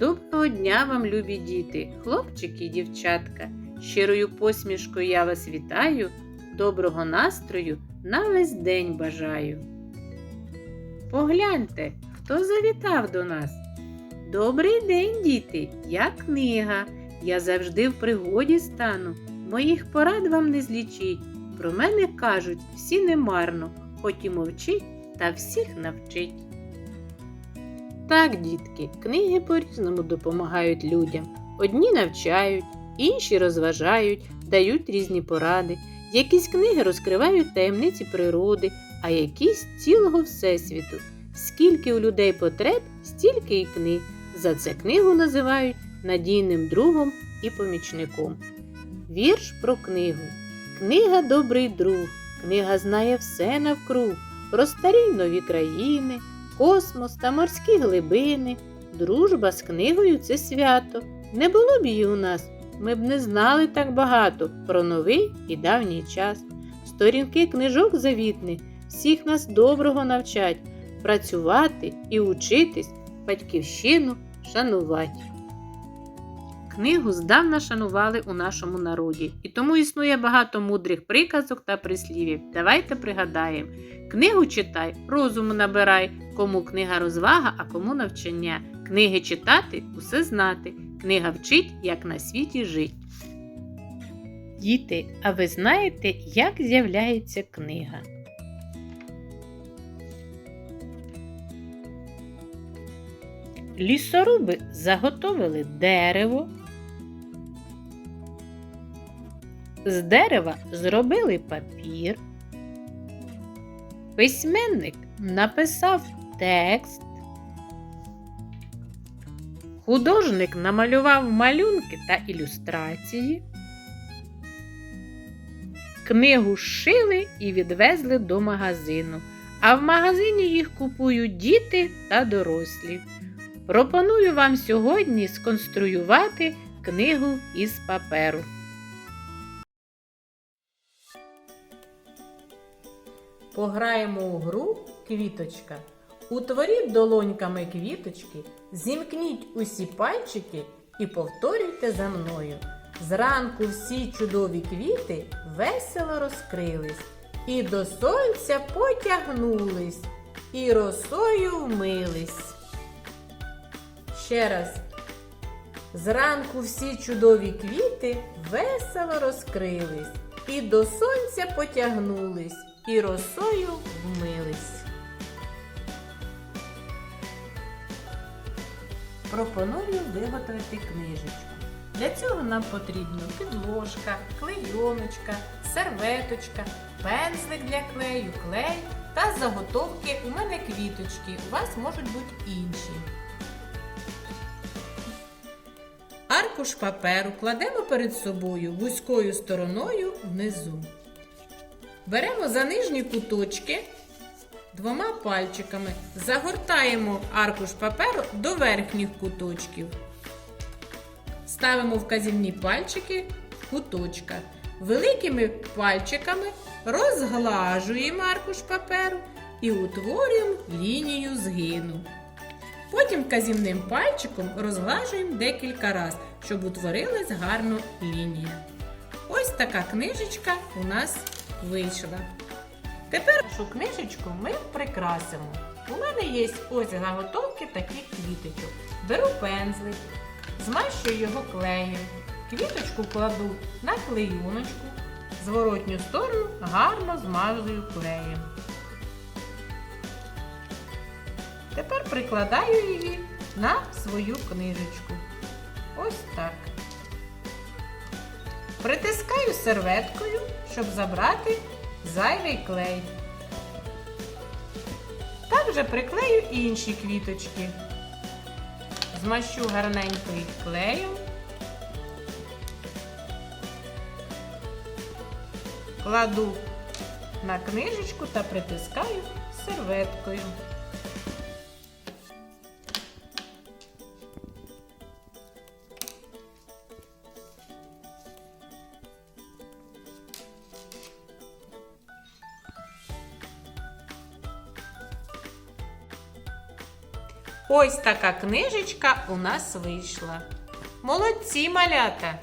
Доброго дня вам, любі діти, хлопчики і дівчатка. Щирою посмішкою я вас вітаю, доброго настрою на весь день бажаю. Погляньте, хто завітав до нас. Добрий день, діти, я книга. Я завжди в пригоді стану. Моїх порад вам не злічить. Про мене кажуть всі немарно, хоч і мовчить та всіх навчить. Так, дітки, книги по-різному допомагають людям. Одні навчають, інші розважають, дають різні поради. Якісь книги розкривають таємниці природи, а якісь цілого всесвіту. Скільки у людей потреб, стільки і книг. За це книгу називають надійним другом і помічником. Вірш про книгу. Книга добрий друг, книга знає все навкруг, про старі нові країни, космос та морські глибини. Дружба з книгою це свято. Не було б її у нас, ми б не знали так багато про новий і давній час. Сторінки книжок завітних всіх нас доброго навчать, працювати і учитись, батьківщину шанувати. Книгу здавна шанували у нашому народі, і тому існує багато мудрих приказок та прислівів. Давайте пригадаємо. Книгу читай, розуму набирай, кому книга розвага, а кому навчання. Книги читати усе знати. Книга вчить, як на світі жить. Діти, а ви знаєте, як з'являється книга? Лісоруби заготовили дерево. З дерева зробили папір. Письменник написав текст. Художник намалював малюнки та ілюстрації. Книгу шили і відвезли до магазину, а в магазині їх купують діти та дорослі. Пропоную вам сьогодні сконструювати книгу із паперу. Пограємо у гру квіточка. Утворіть долоньками квіточки, зімкніть усі пальчики і повторюйте за мною. Зранку всі чудові квіти весело розкрились, і до сонця потягнулись, і росою вмились. Ще раз. Зранку всі чудові квіти весело розкрились, і до сонця потягнулись, і росою вмились. Пропоную виготовити книжечку. Для цього нам потрібно підложка, клейоночка, серветочка, пензлик для клею, клей та заготовки. У мене квіточки, у вас можуть бути інші. Аркуш паперу кладемо перед собою вузькою стороною внизу. Беремо за нижні куточки двома пальчиками, загортаємо аркуш паперу до верхніх куточків. Ставимо вказівні пальчики в куточках. Великими пальчиками розглажуємо аркуш паперу і утворюємо лінію згину. Потім вказівним пальчиком розглажуємо декілька разів, щоб утворилась гарна лінія. Ось така книжечка у нас вийшла. Тепер нашу книжечку ми прикрасимо. У мене є ось заготовки таких квіточок. Беру пензлик, змащую його клеєм, квіточку кладу на клеюночку, зворотню сторону гарно змазую клеєм. Тепер прикладаю її на свою книжечку. Ось так. Притискаю серветкою, щоб забрати зайвий клей. Також приклею інші квіточки. Змащу гарненько їх клеєм. Кладу на книжечку та притискаю серветкою. Ось така книжечка у нас вийшла. Молодці малята!